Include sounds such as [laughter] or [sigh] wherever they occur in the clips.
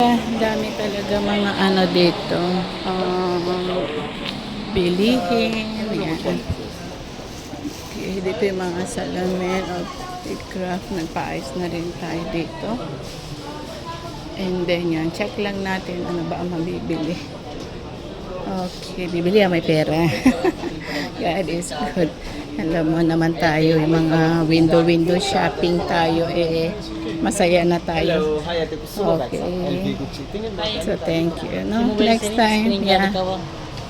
Dami talaga mga ano dito. Um, bilihin. Yan. Okay, dito yung mga salamin of craft. Nagpaayos na rin tayo dito. And then yan, check lang natin ano ba ang mabibili. Okay, bibili ah, may pera. [laughs] God is good. Alam mo naman tayo, yung mga window-window shopping tayo, eh, masaya na tayo. Okay. So, thank you. No? Next time, yeah.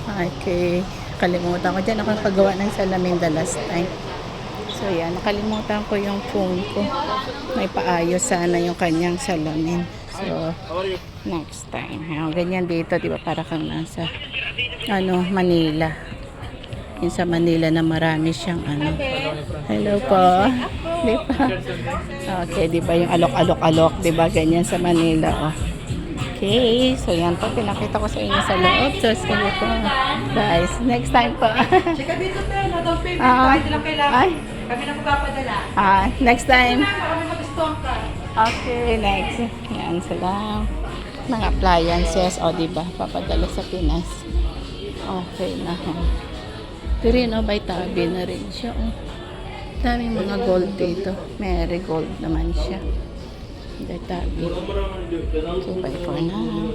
Okay. Kalimutan ko dyan. Ako paggawa ng salamin the last time. So, yan. Nakalimutan ko yung phone ko. May paayos sana yung kanyang salamin. So, next time. Ayan, ganyan dito, di ba? Para kang nasa, ano, Manila. Yung sa Manila na marami siyang ano. Hello po. [laughs] Di ba? Okay, di ba yung alok-alok-alok, di ba? Ganyan sa Manila, oh. Okay, so yan po, pinakita ko sa inyo sa loob. So, sige po. Guys, next time po. Chika dito tayo, no? Down payment. Ah. Kahit lang kailangan. Kami na magpapadala. ah, next time. Okay, next. Yan sila. Mga appliances, o di ba? Papadala sa Pinas. Okay na. oh. Pero yun, oh, by tabi na rin siya. Oh. Daming mga gold dito. Mary gold naman siya. Tabi. Okay, bye for now.